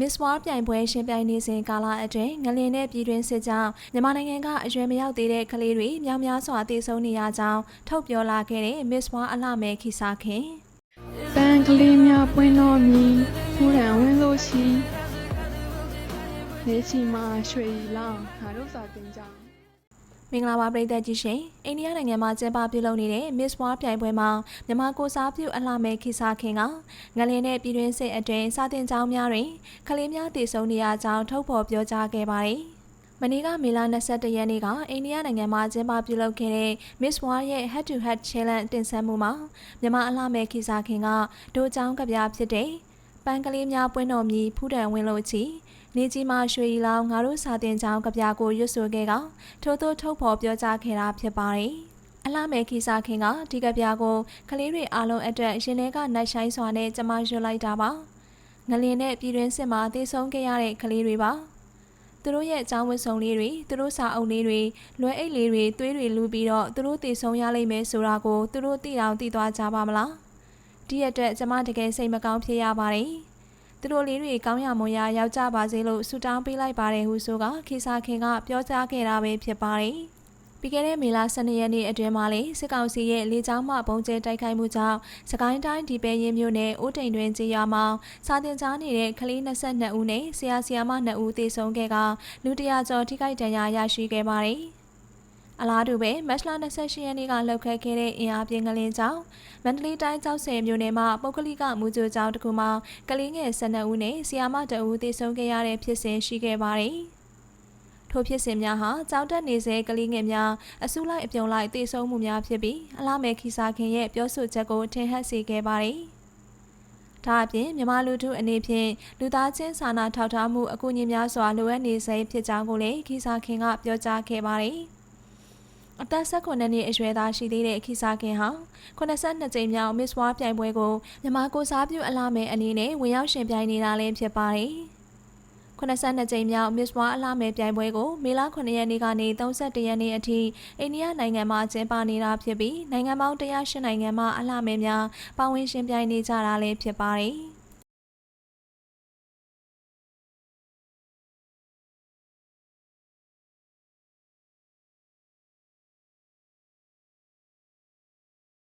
Miss World ပြိုင်ပွဲရှင်ပြိုင်နေစဉ်ကာလအတွင်းငလင်နဲ့ပြည်တွင်းစစ်ကြောင့်မြန်မာနိုင်ငံကအရွယ်မရောက်သေးတဲ့ကလေးတွေမြောင်များစွာတည်ဆုံနေရကြောင်းထုတ်ပြောလာခဲ့တဲ့ Miss World အလှမဲခိစာခင်ပန်းကလေးများပွင့်တော်မီဖူးရန်ဝင်းလို့ရှိနေချီမှာရွှေရီလောင်ငါတို့စာတင်ကြ မင်္ဂလာပါပရိသတ်ကြီးရှင်အိန္ဒိယနိုင်ငံမှာကျင်းပပြုလုပ်နေတဲ့ Miss World ပြိုင်ပွဲမှာမြန်မာကိုစားပြုအလှမဲခိစာခင်ကငလင်နဲ့ပြည်တွင်းစစ်အတွင်းစာတင်ကျောင်းများတွင်ကလေးများတည်ဆုံနေရကြောင်းထုတ်ဖော်ပြောကြားခဲ့ပါတယ်မနေ့ကမေလ22ရက်နေ့ကအိန္ဒိယနိုင်ငံမှာကျင်းပပြုလုပ်ခဲ့တဲ့ Miss World ရဲ့ Head to Head Challenge တင်ဆက်မှုမှာမြန်မာအလှမဲခိစာခင်ကဒိုကျောင်းကဗျာဖြစ်တဲ့ပန်းကလေးများပွင့်တော်မီဖူးတံဝင်းလို့ချီ နေကြီးမှာရွှေရီလောင်ငါတို့စာတင်ကြောင်းကဗျာကိုရွတ်ဆိုခဲ့ကထို့သို့ထုတ်ဖော်ပြောကြားခဲ့တာဖြစ်ပါတယ်။အလှမဲခိစာခင်ကဒီကဗျာကိုကလေးတွေအားလုံးအတွက်ရှင်ထဲကနိုင်ဆိုင်စွာနဲ့ကျမရွတ်လိုက်တာပါ။ငလင်နဲ့ပြည်တွင်းစစ်မှာတည်ဆုံခဲ့ရတဲ့ကလေးတွေပါ။သူတို့ရဲ့အကြောင်းဝတ်စုံလေးတွေသူတို့စာအုပ်လေးတွေလွယ်အိတ်လေးတွေသွေးတွေလူပြီးတော့သူတို့တည်ဆုံရလိမ့်မယ်ဆိုတာကိုသူတို့သိအောင်သိသွားကြပါမလား။ဒီအတွက်ကျမတကယ်စိတ်မကောင်းဖြစ်ရပါတယ်။ သူတို့လေးတွေကောင်းရမွန်ရရောက်ကြပါစေလို့ဆုတောင်းပေးလိုက်ပါတယ်ဟုဆိုကခေစာခင်ကပြောကြားခဲ့တာပဲဖြစ်ပါတယ်။ပြီးခဲ့တဲ့မေလ12ရက်နေ့အတွင်းမှာလေစစ်ကောင်စီရဲ့လေကြောင်းမှပုံကျဲတိုက်ခိုက်မှုကြောင့်စကိုင်းတိုင်းဒီပဲရင်မြို့နယ်အိုးတိန်တွင်ကြေးရွာမှာစာတင်ကြားနေတဲ့ကလေး22ဦးနဲ့ဆရာဆရာမ2ဦးသေဆုံးခဲ့ကလူတရာကျော်ထိခိုက်ဒဏ်ရာရရှိခဲ့ပါတယ်။ အလားတူပဲမတ်လ28ရက်နေ့ကလှုပ်ခတ်ခဲ့တဲ့အင်အားပြင်းကလင်းကြောင့်မန္တလေးတိုင်းကျောက်ဆည်မြို့နယ်မှာပုဂ္ဂလိကမူကြိုကျောင်းတစ်ခုမှာကလေးငယ်12ဦးနဲ့ဆီယာမ2ဦးသေဆုံးခဲ့ရတဲ့ဖြစ်စဉ်ရှိခဲ့ပါတယ်။ထိုဖြစ်စဉ်များဟာကြောက်တက်နေစေကလေးငယ်များအစုလိုက်အပြုံလိုက်သေဆုံးမှုများဖြစ်ပြီးအလားမဲခီစာခင်ရဲ့ပြောဆိုချက်ကိုထင်ဟပ်စေခဲ့ပါတယ်။ဒါအပြင်မြန်မာလူထုအနေဖြင့်လူသားချင်းစာနာထောက်ထားမှုအကူအညီများစွာလိုအပ်နေစေဖြစ်ကြောင်းကိုလည်းခီစာခင်ကပြောကြားခဲ့ပါတယ်။ အသက်16နှစ်အရွယ်သားရှိသေးတဲ့ခိစာခင်ဟာ82ကြိမ်မြောက် Miss World ပြိုင်ပွဲကိုမြန်မာကိုစားပြုအလားမဲအနေနဲ့ဝင်ရောက်ရှင်ပြိုင်နေတာလည်းဖြစ်ပါတယ်။82ကြိမ်မြောက် Miss World အလားမဲပြိုင်ပွဲကိုမေလ9ရက်နေ့ကနေ31ရက်နေ့အထိအိန္ဒိယနိုင်ငံမှာကျင်းပနေတာဖြစ်ပြီးနိုင်ငံပေါင်း108နိုင်ငံမှအလားမဲများပါဝင်ရှင်ပြိုင်နေကြတာလည်းဖြစ်ပါတယ်။